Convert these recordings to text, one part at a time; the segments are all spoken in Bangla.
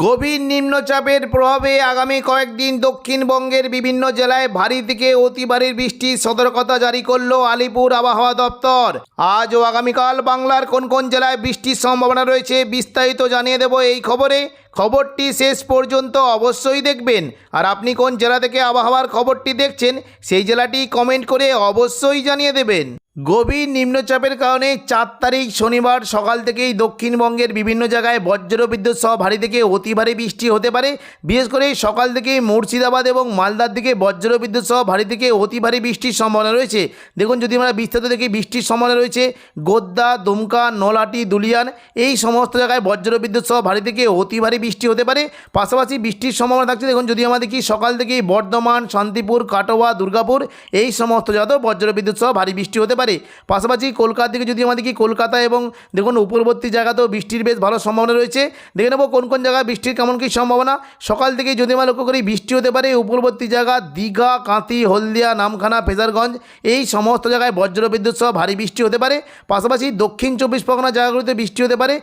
গভীর নিম্নচাপের প্রভাবে আগামী কয়েকদিন দক্ষিণবঙ্গের বিভিন্ন জেলায় ভারী থেকে অতি ভারী বৃষ্টির সতর্কতা জারি করল আলিপুর আবহাওয়া দপ্তর। আজ ও আগামীকাল বাংলার কোন কোন জেলায় বৃষ্টির সম্ভাবনা রয়েছে বিস্তারিত জানিয়ে দেব এই খবরে। খবরটি শেষ পর্যন্ত অবশ্যই দেখবেন। আর আপনি কোন জেলা থেকে আবহাওয়ার খবরটি দেখছেন, সেই জেলাটি কমেন্ট করে অবশ্যই জানিয়ে দেবেন। গভীর নিম্নচাপের কারণে চার তারিখ শনিবার সকাল থেকেই দক্ষিণবঙ্গের বিভিন্ন জায়গায় বজ্র বিদ্যুৎ সহ ভারী থেকে অতি ভারী বৃষ্টি হতে পারে। বিশেষ করে সকাল থেকেই মুর্শিদাবাদ এবং মালদার দিকে বজ্র বিদ্যুৎ সহ ভারী থেকে অতি ভারী বৃষ্টির সম্ভাবনা রয়েছে। দেখুন, যদি আমরা বিস্তারিত দেখি, বৃষ্টির সম্ভাবনা রয়েছে গোদ্দা দুমকা নলাটি দুলিয়ান, এই সমস্ত জায়গায় বজ্র বিদ্যুৎ সহ ভারী থেকে অতি ভারী বৃষ্টি হতে পারে। পাশাপাশি বৃষ্টির সম্ভাবনা থাকছে, দেখুন, যদি আমরা দেখি সকাল থেকেই বর্ধমান, শান্তিপুর, কাটোয়া, দুর্গাপুর, এই সমস্ত জায়গাতেও বজ্র বিদ্যুৎ সহ ভারী বৃষ্টি হতে পারে। পাশাপাশি কলকাতা থেকে যদি আমাদের কি কলকাতা এবং দেখুন উপরবর্তী জায়গাতেও বৃষ্টির বেশ ভালো সম্ভাবনা রয়েছে। দেখে নেব কোন কোন জায়গায় বৃষ্টির কেমন কী সম্ভাবনা। সকাল থেকেই যদি আমরা লক্ষ্য করি বৃষ্টি হতে পারে উপরবর্তী জায়গা দীঘা কাঁতি হলদিয়া, নামখানা, ফেজারগঞ্জ। এই সমস্ত জায়গায় বজ্র বিদ্যুৎ সহ ভারী বৃষ্টি হতে পারে। পাশাপাশি দক্ষিণ চব্বিশ পরগনা জায়গাগুলিতে বৃষ্টি হতে পারে।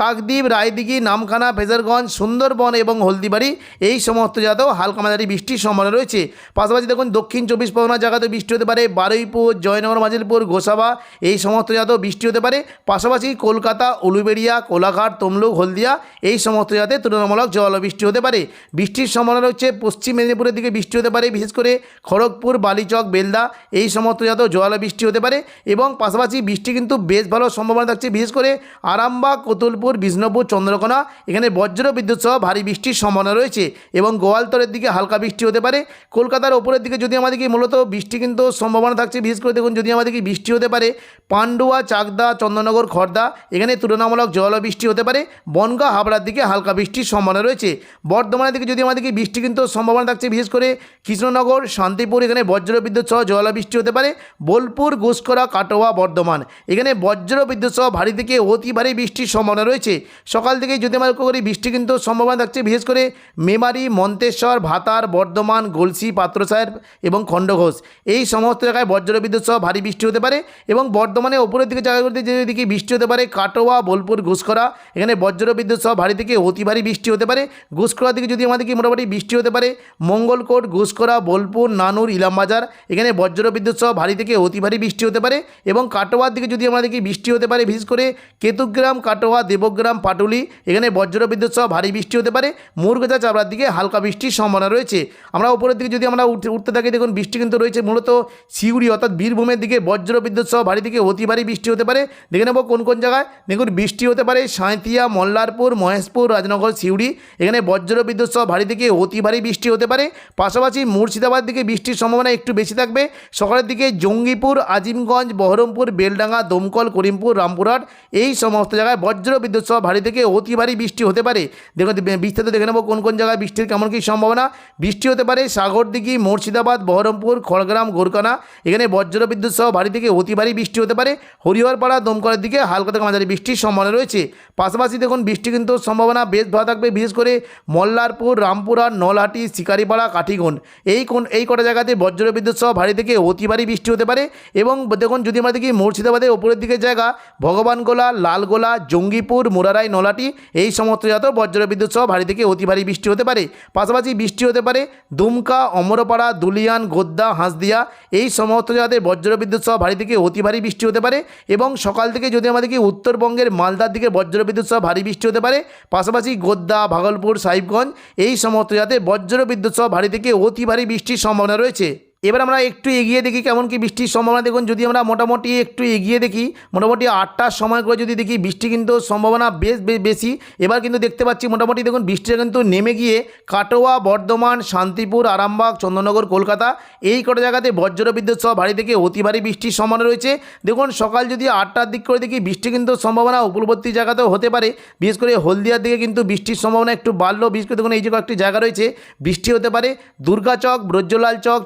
কাকদ্বীপ, রায়দিঘি, নামখানা, ফেজারগঞ্জ, সুন্দরবন এবং হলদিবাড়ি এই সমস্ত জায়গাতেও হালকা মাঝারি বৃষ্টির সম্ভাবনা রয়েছে। পাশাপাশি দেখুন দক্ষিণ চব্বিশ পরগনা জায়গাতে বৃষ্টি হতে পারে। বারুইপুর, জয়নগর, মাজিলপুর গোসাবা এই সমস্ত জায়গাতেও বৃষ্টি হতে পারে। পাশাপাশি কলকাতা, উলুবেড়িয়া, কোলাঘাট, তমলুক, হলদিয়া, এই সমস্ত জায়গাতে তুলনামূলক জলবৃষ্টি হতে পারে। বৃষ্টির সম্ভাবনা হচ্ছে পশ্চিম মেদিনীপুরের দিকে বৃষ্টি হতে পারে, বিশেষ করে খড়গপুর, বালিচক, বেলদা, এই সমস্ত জায়গাতেও জল বৃষ্টি হতে পারে এবং পাশাপাশি বৃষ্টি কিন্তু বেশ ভালো সম্ভাবনা থাকছে, বিশেষ করে আরামবাগ, কতুলপুর, বিষ্ণুপুর, চন্দ্রকোনা, এখানে বজ্র বিদ্যুৎ সহ ভারী বৃষ্টির সম্ভাবনা রয়েছে এবং গোয়ালতরের দিকে হালকা বৃষ্টি হতে পারে। কলকাতার ওপরের দিকে যদি আমাদেরকে মূলত বৃষ্টি কিন্তু সম্ভাবনা থাকছে, বিশেষ করে দেখুন যদি আমাদেরকে বৃষ্টি হতে পারে, পান্ডুয়া, চাকদা চন্দননগর খর্দা, এখানে তুলনামূলক জল বৃষ্টি হতে পারে, বনগাঁ, হাবড়ার দিকে হালকা বৃষ্টির সম্ভাবনা রয়েছে। বর্ধমানের দিকে যদি আমাদেরকে বৃষ্টি কিন্তু সম্ভাবনা থাকছে, বিশেষ করে কৃষ্ণনগর, শান্তিপুর, এখানে বজ্র বিদ্যুৎ সহ জল বৃষ্টি হতে পারে, বোলপুর ঘুষকরা কাটোয়া, বর্ধমান, এখানে বজ্র বিদ্যুৎ সহ ভারী থেকে অতি ভারী বৃষ্টির সম্ভাবনা রয়েছে। সকাল থেকে যদি আমরা লক্ষ্য করি, বৃষ্টি কিন্তু সম্ভাবনা থাকছে, বিশেষ করে মেমারি, মন্তেশ্বর, ভাতার, বর্ধমান, গলসি, পাত্রসাহেব এবং খণ্ডঘোষ। এই সমস্ত জায়গায় বজ্র বিদ্যুৎ সহ ভারী বৃষ্টি হতে পারে। এবং বর্ধমানে ওপরের দিকে জায়গাগুলিতে যদি দেখি বৃষ্টি হতে পারে, কাটোয়া, বোলপুর ঘুষকরা এখানে বজ্র বিদ্যুৎ সহ ভারী থেকে অতি ভারী বৃষ্টি হতে পারে। ঘুষকরা দিকে যদি আমাদেরকে মোটামুটি বৃষ্টি হতে পারে, মঙ্গলকোট ঘুষকরা বোলপুর, নানুর, ইলামবাজার, এখানে বজ্র বিদ্যুৎ সহ ভারী থেকে অতি ভারী বৃষ্টি হতে পারে এবং কাটোয়ার দিকে যদি আমাদেরকে বৃষ্টি হতে পারে, বিশেষ করে কেতুগ্রাম, কাটোয়া, দেবগ্রাম, পাটুলি, এখানে বজ্র বিদ্যুৎ সহ ভারী বৃষ্টি হতে পারে। মুরগজা চাবড়ার দিকে হালকা বৃষ্টির সম্ভাবনা রয়েছে। আমরা উপরের দিকে যদি আমরা উঠতে থাকি, দেখুন বৃষ্টি কিন্তু রয়েছে মূলত সিউড়ি অর্থাৎ বীরভূমের দিকে বজ্র বিদ্যুৎ সহ ভারী থেকে অতি ভারী বৃষ্টি হতে পারে। দেখে নেব কোন কোন জায়গায়। দেখুন, বৃষ্টি হতে পারে সাঁইতিয়া মল্লারপুর, মহেশপুর, রাজনগর, সিউড়ি। এখানে বজ্র বিদ্যুৎ সহ ভারী থেকে অতি ভারী বৃষ্টি হতে পারে। পাশাপাশি মুর্শিদাবাদ দিকে বৃষ্টির সম্ভাবনা একটু বেশি থাকবে। সকালের দিকে জঙ্গিপুর, আজিমগঞ্জ, বহরমপুর, বেলডাঙ্গা, দমকল, করিমপুর, রামপুরহাট এই সমস্ত জায়গায় বজ্র বিদ্যুৎ সহ ভারী থেকে অতি ভারী বৃষ্টি হতে পারে। দেখুন বিস্তারিত দেখে নেব কোন কোন জায়গায় বৃষ্টির কেমন কী সম্ভাবনা। বৃষ্টি হতে পারে সাগরদিঘি, মুর্শিদাবাদ, বহরমপুর, খড়গ্রাম গোরকানা এখানে বজ্র বিদ্যুৎ সহ ভারী থেকে অতি ভারী বৃষ্টি হতে পারে। হরিহরপাড়া দমকলের দিকে হালকা থেকে মাঝারি বৃষ্টির সম্ভাবনা রয়েছে। পাশাপাশি দেখুন, বৃষ্টি কিন্তু সম্ভাবনা বেশ ভালো থাকবে, বিশেষ করে মল্লারপুর রামপুরহাট নলহাটি, শিকারিপাড়া কাঠিগুন এই কোন, এই কটা জায়গাতে বজ্র বিদ্যুৎ সহ ভারী থেকে অতি ভারী বৃষ্টি হতে পারে এবং দেখুন, যদি আমরা দেখি মুর্শিদাবাদের ওপরের দিকে জায়গা, ভগবানগোলা, লালগোলা, জঙ্গিপুর, মুরারাই নলাটি এই সমস্ত জায়গাতেও বজ্র বিদ্যুৎ সহ ভারী থেকে অতি ভারী বৃষ্টি হতে পারে। পাশাপাশি বৃষ্টি হতে পারে দুমকা, অমরপাড়া, দুলিয়ান, গোদ্দা, হাঁসদিয়া, এই সমস্ত জায়গাতে বজ্র বিদ্যুৎ সহ ভারী থেকে অতি ভারী বৃষ্টি হতে পারে এবং সকাল থেকে যদি আমাদেরকে উত্তরবঙ্গের মালদার দিকে বজ্র বিদ্যুৎ সহ ভারী বৃষ্টি হতে পারে, পাশাপাশি গোদ্দা ভাগলপুর, সাহিবগঞ্জ, এই সমস্ত যাতে বজ্র বিদ্যুৎ সহ ভারী থেকে অতি ভারী বৃষ্টির সম্ভাবনা রয়েছে। এবার আমরা একটু এগিয়ে দেখি কেমন কি বৃষ্টির সম্ভাবনা। দেখুন, যদি আমরা মোটামুটি একটু এগিয়ে দেখি, মোটামুটি আটটার সময় করে যদি দেখি বৃষ্টি কিন্তু সম্ভাবনা বেশ, বেশি এবার কিন্তু দেখতে পাচ্ছি মোটামুটি দেখুন, বৃষ্টিটা কিন্তু নেমে গিয়ে কাটোয়া, বর্ধমান, শান্তিপুর, আরামবাগ, চন্দ্রনগর, কলকাতা এই কটা জায়গাতে বজ্র বিদ্যুৎ সহ ভারী থেকে অতি ভারী বৃষ্টির সম্ভাবনা রয়েছে। দেখুন, সকাল যদি আটটার দিক করে দেখি বৃষ্টি কিন্তু সম্ভাবনা উপলবর্তী জায়গাতেও হতে পারে। বিশেষ করে হলদিয়ার দিকে কিন্তু বৃষ্টির সম্ভাবনা একটু বাড়লো। বিশেষ করে দেখুন, এই যে কয়েকটি জায়গা রয়েছে, বৃষ্টি হতে পারে। দুর্গাচক, ব্রজলাল চক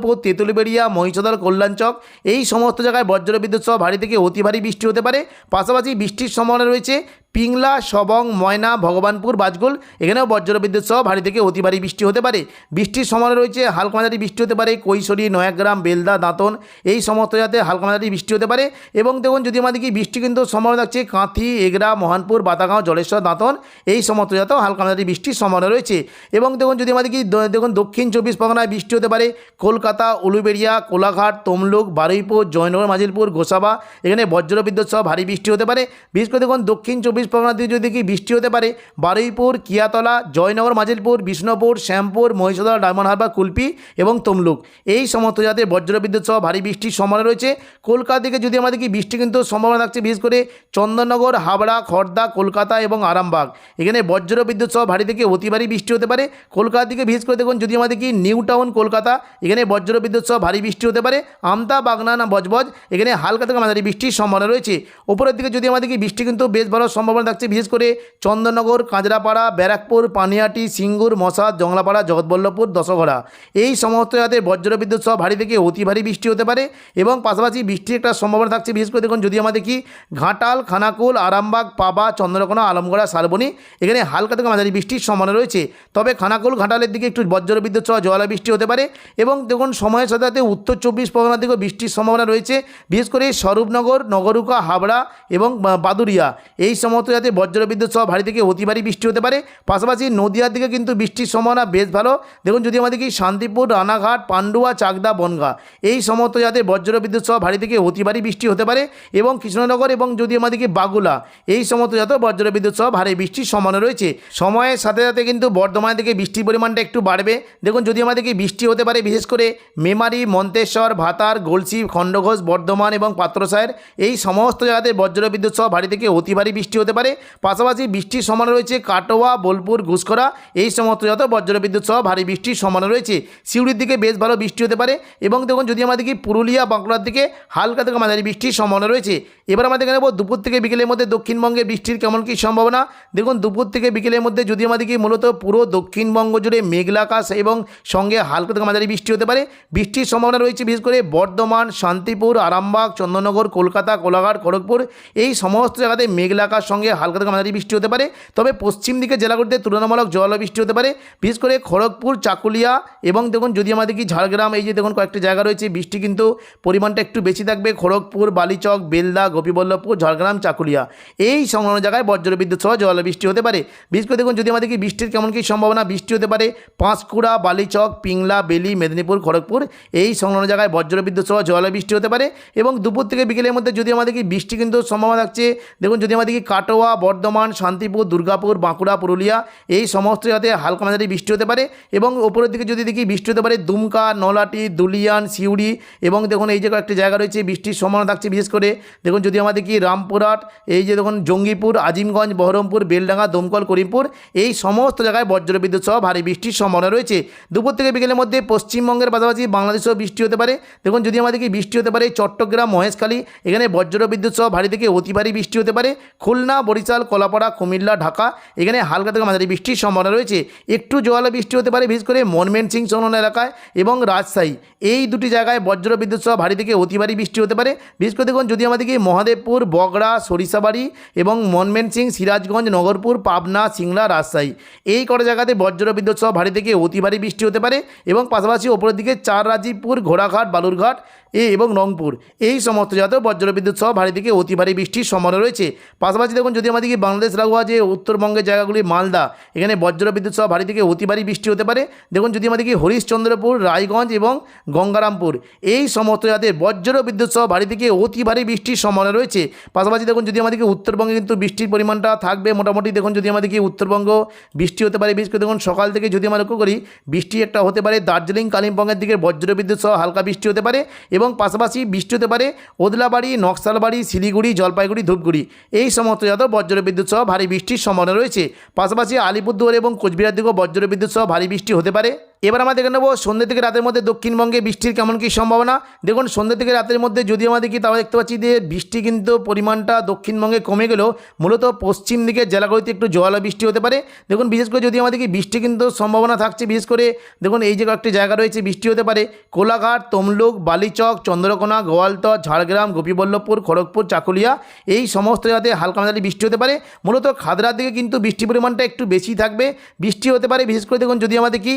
চৈতন্যপুর তেঁতুলবেড়িয়া কল্যাণ চক এই সমস্ত জায়গায় বজ্র বিদ্যুৎ সহ ভারী থেকে অতি ভারী বৃষ্টি হতে পারে। পাশাপাশি বৃষ্টির সম্ভাবনা রয়েছে। পিংলা, সবং, ময়না, ভগবানপুর, বাজগুল, এখানেও বজ্রবিদ্যুৎ সহ ভারী থেকে অতি ভারী বৃষ্টি হতে পারে। বৃষ্টির সময় রয়েছে হালকা মাঝারি বৃষ্টি হতে পারে, কৈশোরী, নয়াগ্রাম, বেলদা, দাঁতন, এই সমস্ত জাতে হালকা মাঝারি বৃষ্টি হতে পারে। এবং দেখুন, যদি আমাদের কি বৃষ্টি কিন্তু সম্ভাবনা থাকছে, কাঁথি, এগরা, মহানপুর, বাতাগাঁও, জলেশ্বর, দাঁতন, এই সমস্ত জায়গাতেও হালকা মাঝারি বৃষ্টির সম্ভাবনা রয়েছে। এবং দেখুন, যদি আমাদের কি দেখুন, দক্ষিণ চব্বিশ পরগনায় বৃষ্টি হতে পারে, কলকাতা, উলুবেড়িয়া, কোলাঘাট, তমলুক, বারুইপুর, জয়নগর, মাজিলপুর, গোসাবা, এখানে বজ্রবিদ্যুৎ সহ ভারী বৃষ্টি হতে পারে। বিশেষ করে দেখুন, দক্ষিণ চব্বিশ পরগনা দিয়ে যদি কি বৃষ্টি হতে পারে। বারুইপুর, কিয়াতলা, জয়নগর, মাজিলপুর, বিষ্ণুপুর, শ্যামপুর, মহিষাদল, ডায়মন্ড হারবার, কুলপি এবং তমলুক। এই সমস্ত জাতের বজ্রবিদ্যুৎ সহ ভারী বৃষ্টির সম্ভাবনা রয়েছে। কলকাতা থেকে যদি আমাদের কি বৃষ্টি কিন্তু সম্ভাবনা থাকছে, বিশেষ করে চন্দননগর, হাবড়া খড়দা কলকাতা এবং আরামবাগ। এখানে বজ্রবিদ্যুৎ সহ ভারী থেকে অতি ভারী বৃষ্টি হতে পারে। কলকাতা থেকে বিশেষ করে দেখুন, যদি আমাদের কি নিউ টাউন, কলকাতা, এখানে বজ্রবিদ্যুৎ সহ ভারী বৃষ্টি হতে পারে। আমতা, বাগনানা, বজবজ, এখানে হালকা থেকে মাঝারি বৃষ্টির সম্ভাবনা রয়েছে। ওপরের দিকে যদি আমাদের কি বৃষ্টি কিন্তু বেশ ভালো সম্ভাবনা থাকছে, বিশেষ করে চন্দননগর কাঁচরাপাড়া, ব্যারাকপুর পানিহাটি সিঙ্গুর, মশাদ জংলাপাড়া জগৎবল্লভপুর দশগড়া এই সমস্ত জায়গাতে বজ্রবিদ্যুৎ সহ ভারী থেকে অতি ভারী বৃষ্টি হতে পারে এবং পাশাপাশি বৃষ্টির একটা সম্ভাবনা থাকছে, বিশেষ করে দেখুন যদি আমাদের কি ঘাটাল, খানাকুল, আরামবাগ, পাবা, চন্দ্রকোনা, আলমগড়া, শালবনি, এখানে হালকা থেকে মাঝারি বৃষ্টির সম্ভাবনা রয়েছে। তবে খানাকুল, ঘাটালের দিকে একটু বজ্রবিদ্যুৎ সহ জলা বৃষ্টি হতে পারে এবং দেখুন সময়ের সাথে সাথে উত্তর চব্বিশ পরগনার দিকেও বৃষ্টির সম্ভাবনা রয়েছে, বিশেষ করে স্বরূপনগর, নগরুকা, হাবড়া এবং বাদুরিয়া এই সমস্ত যাতে বজ্রবিদ্যুৎ সহ ভারী থেকে অতি ভারী বৃষ্টি হতে পারে। পাশাপাশি নদিয়ার দিকে কিন্তু বৃষ্টির সম্ভাবনা বেশ ভালো। দেখুন, যদি আমাদের কি শান্তিপুর, রানাঘাট, পান্ডুয়া, চাকদা, বনগা, এই সমস্ত যাতে বজ্রবিদ্যুৎ সহ ভারী থেকে অতি ভারী বৃষ্টি হতে পারে এবং কৃষ্ণনগর এবং যদি আমাদেরকে বাগুলা, এই সমস্ত জাত বজ্রবিদ্যুৎ সহ ভারী বৃষ্টির সম্ভাবনা রয়েছে। সময়ের সাথে সাথে কিন্তু বর্ধমান থেকে বৃষ্টির পরিমাণটা একটু বাড়বে। দেখুন, যদি আমাদেরকে বৃষ্টি হতে পারে, বিশেষ করে মেমারি, মন্তেশ্বর, ভাতার, গলসি, খণ্ডঘোষ, বর্ধমান এবং পাত্রসায়ের এই সমস্ত জায়গাতে বজ্রবিদ্যুৎ সহ ভারী থেকে অতি ভারী বৃষ্টি হতে পারে। পাশাপাশি বৃষ্টির সম্ভাবনা রয়েছে কাটোয়া, বোলপুর, ঘুষখরা। এই সমস্ত যত বজ্রবিদ্যুৎ সহ ভারী বৃষ্টির সম্ভাবনা রয়েছে। সিউড়ির দিকে বেশ ভালো বৃষ্টি হতে পারে এবং দেখুন যদি আমরা দেখি পুরুলিয়া, বাঁকুড়ার দিকে হালকা থেকে মাঝারি বৃষ্টির সম্ভাবনা রয়েছে। এবার আমাদের এখানে বলব, দুপুর থেকে বিকেলের মধ্যে দক্ষিণবঙ্গে বৃষ্টির কেমন কী সম্ভাবনা? দেখুন, দুপুর থেকে বিকেলের মধ্যে যদি আমাদেরকে মূলত পুরো দক্ষিণবঙ্গ জুড়ে মেঘলা আকাশ এবং সঙ্গে হালকা থেকে মাঝারি বৃষ্টি হতে পারে। বৃষ্টির সম্ভাবনা রয়েছে বিশেষ করে বর্ধমান, শান্তিপুর, আরামবাগ, চন্দননগর, কলকাতা, কোলাঘাট, খড়গপুর। এই সমস্ত জায়গাতে মেঘলা আকাশ সঙ্গে হালকা থেকে মাঝারি বৃষ্টি হতে পারে। তবে পশ্চিম দিকে জেলাগুলিতে তুলনামূলক জল বৃষ্টি হতে পারে। বিশেষ করে খড়গপুর, চাকুলিয়া এবং দেখুন যদি আমাদের কি ঝাড়গ্রাম, এই যে দেখুন, কয়েকটি জায়গা রয়েছে, বৃষ্টি কিন্তু পরিমাণটা একটু বেশি থাকবে। খড়গপুর, বালিচক, বেলদা গোপীবল্লভপুর, ঝাড়গ্রাম, চাকুলিয়া। এই সংলগ্ন জায়গায় বজ্রবিদ্যুৎ সহ জল বৃষ্টি হতে পারে। বিশেষ করে দেখুন, যদি আমাদের কি বৃষ্টির কেমন কী সম্ভাবনা, বৃষ্টি হতে পারে পাঁশকুড়া, বালিচক, পিংলা, বেলি, মেদিনীপুর, খড়গপুর, এই সংলগ্ন জায়গায় বজ্র বিদ্যুৎ সহ জল বৃষ্টি হতে পারে এবং দুপুর থেকে বিকেলের মধ্যে যদি আমাদের কি বৃষ্টি কিন্তু সম্ভাবনা থাকছে, দেখুন, যদি আমাদের কি কাটোয়া, বর্ধমান, শান্তিপুর, দুর্গাপুর, বাঁকুড়া, পুরুলিয়া, এই সমস্ত জায়গাতে হালকা মাঝারি বৃষ্টি হতে পারে এবং ওপরের দিকে যদি দেখি বৃষ্টি হতে পারে দুমকা, নলাটি, দুলিয়ান, সিউড়ি এবং দেখুন, এই যে কয়েকটি জায়গা রয়েছে, বৃষ্টির সম্ভাবনা থাকছে। বিশেষ করে দেখুন যদি আমাদের কি রামপুরহাট, এই যে দেখুন জঙ্গিপুর, আজিমগঞ্জ, বহরমপুর, বেলডাঙ্গা, দমকল, করিমপুর, এই সমস্ত জায়গায় বজ্রবিদ্যুৎ সহ ভারী বৃষ্টির সম্ভাবনা রয়েছে। দুপুর থেকে বিকেলের মধ্যে পশ্চিমবঙ্গের পাশাপাশি বাংলাদেশেও বৃষ্টি হতে পারে। দেখুন যদি আমাদের কি বৃষ্টি হতে পারে, চট্টগ্রাম, মহেশখালী, এখানে বজ্রবিদ্যুৎ সহ ভারী থেকে অতি ভারী বৃষ্টি হতে পারে। খুলনা, বরিশাল, কলাপাড়া, কুমিল্লা, ঢাকা, এখানে হালকা থেকে মাঝারি বৃষ্টির সম্ভাবনা রয়েছে। একটু জোয়ালা বৃষ্টি হতে পারে, বিশেষ করে মনমেন সিং সংলগ্ন এলাকায় এবং রাজশাহী। এই দুটি জায়গায় বজ্রবিদ্যুৎ সহ ভারী থেকে অতি ভারী বৃষ্টি হতে পারে। বিশেষ করে দেখুন যদি আমাদেরকে মহাদেবপুর, বগড়া, সরিষাবাড়ি এবং মনমেন সিং সিরাজগঞ্জ, নগরপুর, পাবনা, সিংলা, রাজশাহী। এই কটা জায়গাতে বজ্রবিদ্যুৎ সহ ভারী থেকে অতি ভারী বৃষ্টি হতে পারে এবং পাশাপাশি ওপরের দিকে চার রাজীবপুর, ঘোড়াঘাট, বালুরঘাট এ এবং রংপুর। এই সমস্ত জায়গাতেও বজ্রবিদ্যুৎ সহ ভারী থেকে অতি ভারী বৃষ্টির সম্ভাবনা রয়েছে। পাশাপাশি দেখুন, যদি আমাদেরকে বাংলাদেশ লাগোয়া যে উত্তরবঙ্গের জায়গাগুলি মালদা, এখানে বজ্রবিদ্যুৎ সহ ভারী থেকে অতি ভারী বৃষ্টি হতে পারে। দেখুন, যদি আমাদেরকে হরিশ্চন্দ্রপুর, রায়গঞ্জ এবং গঙ্গারামপুর, এই সমস্ত জায়গাতে বজ্র বিদ্যুৎ সহ ভারী থেকে অতি ভারী বৃষ্টির সম্ভাবনা রয়েছে। পাশাপাশি দেখুন যদি আমাদেরকে উত্তরবঙ্গে কিন্তু বৃষ্টির পরিমাণটা থাকবে, মোটামুটি দেখুন যদি আমাদেরকে উত্তরবঙ্গ বৃষ্টি হতে পারে, বিশেষ করে দেখুন সকাল থেকে যদি আমরা লক্ষ্য করি, বৃষ্টি একটা হতে পারে দার্জিলিং, কালিম্পংয়ের দিকে বজ্র বিদ্যুৎ সহ হালকা বৃষ্টি হতে পারে এবং পাশাপাশি বৃষ্টি হতে পারে ওদলাবাড়ি, নকশালবাড়ি, শিলিগুড়ি, জলপাইগুড়ি, ধূপগুড়ি। এই সমস্ত জায়গা বজ্র বিদ্যুৎ সহ ভারী বৃষ্টির সম্ভাবনা রয়েছে। পাশাপাশি আলিপুরদুয়ার এবং কোচবিহার দিকেও বজ্র বিদ্যুৎ সহ ভারী বৃষ্টি হতে পারে। এবার আমরা দেখে নেব সন্ধ্যে থেকে রাতের মধ্যে দক্ষিণবঙ্গে বৃষ্টির কেমন কী সম্ভাবনা। দেখুন, সন্ধ্যে থেকে রাতের মধ্যে যদি আমরা দেখি, তাহলে দেখতে পাচ্ছি যে বৃষ্টি কিন্তু পরিমাণটা দক্ষিণবঙ্গে কমে গেলেও মূলত পশ্চিম দিকের জেলাগুলিতে একটু জল বৃষ্টি হতে পারে। দেখুন, বিশেষ করে যদি আমাদের কি বৃষ্টি কিন্তু সম্ভাবনা থাকছে। বিশেষ করে দেখুন, এই যে কয়েকটি জায়গা রয়েছে, বৃষ্টি হতে পারে। কোলাঘাট, তমলুক, বালিচক, চন্দ্রকোনা, গোয়ালতর, ঝাড়গ্রাম, গোপীবল্লভপুর, খড়গপুর, চাকুলিয়া, এই সমস্ত জায়গাতে হালকা মাঝারি বৃষ্টি হতে পারে। মূলত খাদরার দিকে কিন্তু বৃষ্টির পরিমাণটা একটু বেশি থাকবে। বৃষ্টি হতে পারে। বিশেষ করে দেখুন, যদি আমাদের কি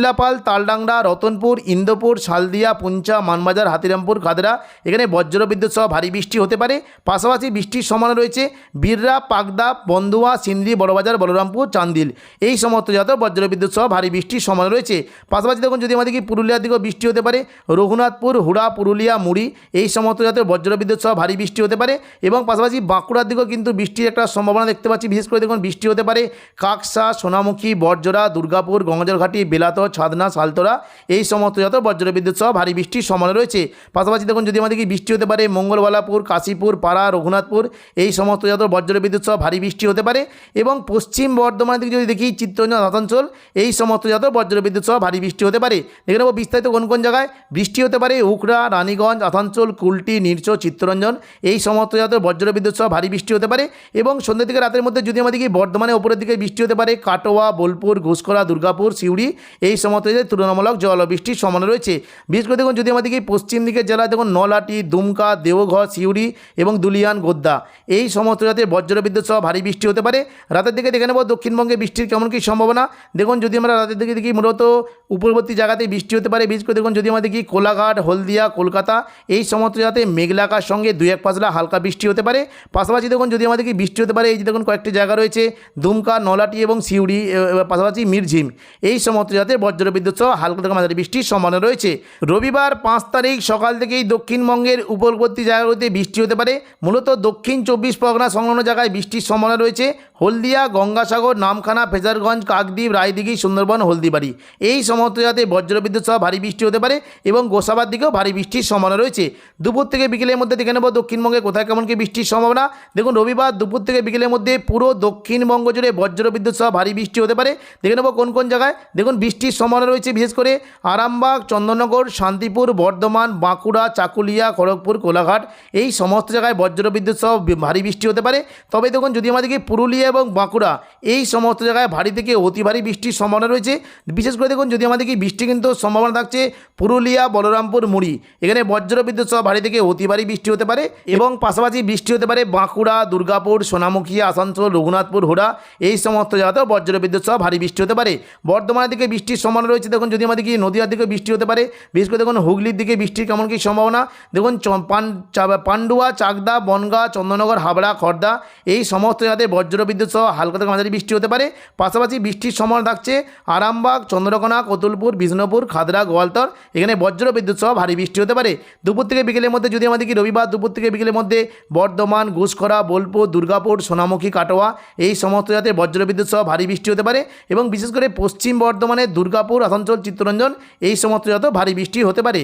সিমলাপাল, তালডাংরা, রতনপুর, ইন্দোপুর, শালদিয়া, পুঞ্চা, মানবাজার, হাতিরামপুর, খাদরা। এখানে বজ্র বিদ্যুৎ সহ ভারী বৃষ্টি হতে পারে। পাশাপাশি বৃষ্টির সমান রয়েছে বীররা পাকদা বন্দুয়া সিন্দ্রি বড়বাজার, বলরামপুর, চান্দিল। এই সমস্ত জায়গাতেও বজ্র বিদ্যুৎ সহ ভারী বৃষ্টির সমান রয়েছে। পাশাপাশি দেখুন, যদি আমাদের কি পুরুলিয়ার দিকেও বৃষ্টি হতে পারে, রঘুনাথপুর, হুড়া, পুরুলিয়া, মুড়ি, এই সমস্ত জাতের বজ্র বিদ্যুৎ সহ ভারী বৃষ্টি হতে পারে এবং পাশাপাশি বাঁকুড়ার দিকেও কিন্তু বৃষ্টির একটা সম্ভাবনা দেখতে পাচ্ছি। বিশেষ করে দেখুন, বৃষ্টি হতে পারে কাকসা, সোনামুখী বরজোড়া দুর্গাপুর, গঙ্গাজলঘাটি বেলাতর ছাদনা সালতোরা এই সমস্ত যত বজ্র বিদ্যুৎ সহ ভারী বৃষ্টির সম্ভাবনা রয়েছে। পাশাপাশি দেখুন, যদি আমাদের কি বৃষ্টি হতে পারে, মঙ্গলবালাপুর, কাশীপুর, পাড়া, রঘুনাথপুর, এই সমস্ত যত বজ্র বিদ্যুৎ সহ ভারী বৃষ্টি হতে পারে এবং পশ্চিম বর্ধমানের দিকে যদি দেখি, চিত্তরঞ্জন আসানসোল এই সমস্ত যত বজ্র বিদ্যুৎ সহ ভারী বৃষ্টি হতে পারে। দেখে নেব বিস্তারিত কোন কোন জায়গায় বৃষ্টি হতে পারে। উখড়া, রানীগঞ্জ আসানসোল কুলটি নির্চ চিত্তরঞ্জন, এই সমস্ত যত বজ্র বিদ্যুৎ সহ ভারী বৃষ্টি হতে পারে এবং সন্ধ্যে থেকে রাতের মধ্যে যদি আমাদের কি বর্ধমানে ওপরের দিকে বৃষ্টি হতে পারে, কাটোয়া, বোলপুর ঘুষকরা দুর্গাপুর, সিউড়ি, এই সমস্ত জায়গায় তুলনামূলক জল বৃষ্টির সমান রয়েছে। বিশেষ করে দেখুন, যদি আমাদের কি পশ্চিম দিকের জেলায় দেখুন, নলাটি, দুমকা, দেওঘর, সিউড়ি এবং দুলিয়ান গোদ্দা এই সমস্ত জাতের বজ্র বিদ্যুৎ সহ ভারী বৃষ্টি হতে পারে। রাতের দিকে দেখে নেব দক্ষিণবঙ্গে বৃষ্টির কেমন কী সম্ভাবনা। দেখুন, যদি আমরা রাতের দিকে দেখি, মূলত উপরবর্তী জায়গাতে বৃষ্টি হতে পারে। বিশেষ করে দেখুন, যদি আমাদের কি কোলাঘাট, হলদিয়া, কলকাতা, এই সমস্ত জায়গাতে মেঘলাকার সঙ্গে দুই এক পাঁচলা হালকা বৃষ্টি হতে পারে। পাশাপাশি দেখুন, যদি আমাদের কি বৃষ্টি হতে পারে, এই যে দেখুন, কয়েকটি জায়গা রয়েছে, দুমকা, নলাটি এবং সিউড়ি পাশাপাশি মিরঝিম, এই সমস্ত জাতের বজ্র বিদ্যুৎ সহ হালকা থেকে মাঝারি বৃষ্টির সম্ভাবনা রয়েছে। রবিবার পাঁচ তারিখ সকাল থেকেই দক্ষিণবঙ্গের উপকূলবর্তী জায়গাগুলিতে বৃষ্টি হতে পারে। মূলত দক্ষিণ চব্বিশ পরগনা সংলগ্ন জায়গায় বৃষ্টির সম্ভাবনা রয়েছে। হলদিয়া, গঙ্গাসাগর, নামখানা, ফেজারগঞ্জ, কাকদ্বীপ, রায়দিঘি, সুন্দরবন, হলদিবাড়ি এই সমস্ত জায়গাতে বজ্রবিদ্যুৎ সহ ভারী বৃষ্টি হতে পারে এবং গোসাবার দিকেও ভারী বৃষ্টির সম্ভাবনা রয়েছে। দুপুর থেকে বিকেলের মধ্যে দেখে নেব দক্ষিণবঙ্গে কোথায় কেমন কি বৃষ্টির সম্ভাবনা। দেখুন, রবিবার দুপুর থেকে বিকেলের মধ্যে পুরো দক্ষিণবঙ্গ জুড়ে বজ্রবিদ্যুৎ সহ ভারী বৃষ্টি হতে পারে। দেখে নেব কোন কোন জায়গায়। দেখুন, বৃষ্টির সম্ভাবনা রয়েছে, বিশেষ করে আরামবাগ, চন্দননগর, শান্তিপুর, বর্ধমান, বাঁকুড়া, চাকুলিয়া, খড়গপুর, কোলাঘাট। এই সমস্ত জায়গায় বজ্রবিদ্যুৎ সহ ভারী বৃষ্টি হতে পারে। তবে দেখুন, যদি আমাদেরকে পুরুলিয়া এবং বাঁকুড়া এই সমস্ত জায়গায় ভারী থেকে অতি ভারী বৃষ্টির সম্ভাবনা রয়েছে, বিশেষ করে দেখুন, যদি আমাদেরকে বৃষ্টি কিন্তু সম্ভাবনা থাকছে পুরুলিয়া, বলরামপুর, মুড়ি, এখানে বজ্রবিদ্যুৎ সহ ভারী থেকে অতি ভারী বৃষ্টি হতে পারে এবং পাশাপাশি বৃষ্টি হতে পারে বাঁকুড়া, দুর্গাপুর সোনামুখী আসানসোল, রঘুনাথপুর, হুড়া, এই সমস্ত জায়গাতেও বজ্রবিদ্যুৎ সহ ভারী বৃষ্টি হতে পারে। বর্ধমানের দিকে বৃষ্টির সম্ভাবনা রয়েছে। দেখুন, যদি আমাদের কি নদীয়ার দিকে বৃষ্টি হতে পারে, বিশেষ করে দেখুন হুগলির দিকে বৃষ্টির কেমন কী সম্ভাবনা। দেখুন পান্ডুয়া, চাকদা, বনগা চন্দননগর হাবড়া খড়দা এই সমস্ত জায়গাতে বজ্রবিদ্যুৎ সহ হালকা থেকে মাঝারি বৃষ্টি হতে পারে। পাশাপাশি বৃষ্টির সম্ভাবনা থাকছে আরামবাগ, চন্দ্রকোনা, কতুলপুর, বিষ্ণুপুর, খাদরা, গোয়ালতর। এখানে বজ্র বিদ্যুৎ সহ ভারী বৃষ্টি হতে পারে। দুপুর থেকে বিকেলের মধ্যে যদি আমাদের কি রবিবার দুপুর থেকে বিকেলের মধ্যে বর্ধমান, ঘুষখরা, বোলপুর, দুর্গাপুর, সোনামুখী, কাটোয়া, এই সমস্ত জাতের বজ্র বিদ্যুৎ সহ ভারী বৃষ্টি হতে পারে। এবং বিশেষ করে পশ্চিম বর্ধমানের দুর্গাপুর, আসানসোল, চিত্তরঞ্জন, এই সমস্ত জাত ভারী বৃষ্টি হতে পারে।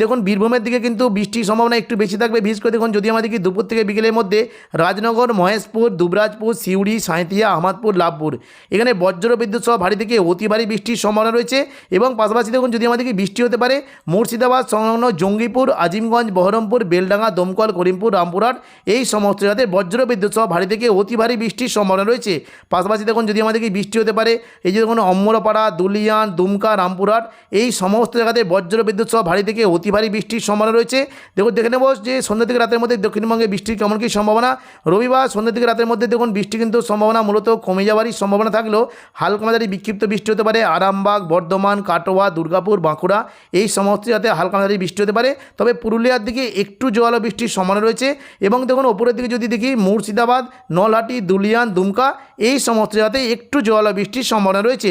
দেখুন, বীরভূমের দিকে কিন্তু বৃষ্টির সম্ভাবনা একটু বেশি থাকবে। বিশেষ করে দেখুন, যদি আমাদের কি দুপুর থেকে বিকেলের মধ্যে রাজনগর, মহেশপুর, দুবরাজপুর, সিউড়ি, সাঁইথিয়া, আহমদপুর, লাভপুর, এখানে বজ্র বিদ্যুৎ সহ ভারী থেকে অতি ভারী বৃষ্টির সম্ভাবনা রয়েছে এবং পাশাপাশি দেখুন, যদি আমাদেরকে বৃষ্টি হতে পারে, মুর্শিদাবাদ, সংলগ্ন জঙ্গিপুর, আজিমগঞ্জ, বহরমপুর, বেলডাঙ্গা, দমকল, করিমপুর, রামপুরহাট, এই সমস্ত জায়গাতে বজ্র বিদ্যুৎ সহ ভারী থেকে অতি ভারী বৃষ্টির সম্ভাবনা রয়েছে। পাশাপাশি দেখুন, যদি আমাদেরকে বৃষ্টি হতে পারে, এই যে দেখুন অম্মরপাড়া দুলিয়ান দুমকা, রামপুরহাট, এই সমস্ত জায়গাতে বজ্র বিদ্যুৎ সহ ভারী থেকে অতি ভারী বৃষ্টির সম্ভাবনা রয়েছে। দেখুন, দেখে নেব যে সন্ধ্যা থেকে রাতের মধ্যে দক্ষিণবঙ্গে বৃষ্টির কেমন কী সম্ভাবনা। রবিবার সন্ধ্যা থেকে রাতের মধ্যে দেখুন, বৃষ্টি কিন্তু সম্ভাবনা মূলত কমে যাওয়ারই সম্ভাবনা থাকলেও হালকা মাঝারি বিক্ষিপ্ত বৃষ্টি হতে পারে আরামবাগ, বর্ধমান, কাটোয়া, দুর্গাপুর, বাঁকুড়া, এই সমস্ত জায়গাতে হালকা মাঝারি বৃষ্টি হতে পারে। তবে পুরুলিয়ার দিকে একটু জল বৃষ্টির সম্ভাবনা রয়েছে এবং দেখুন, ওপরের দিকে যদি দেখি মুর্শিদাবাদ, নলহাটি, দুলিয়ান, দুমকা, এই সমস্ত জায়গাতে একটু জল বৃষ্টির সম্ভাবনা রয়েছে।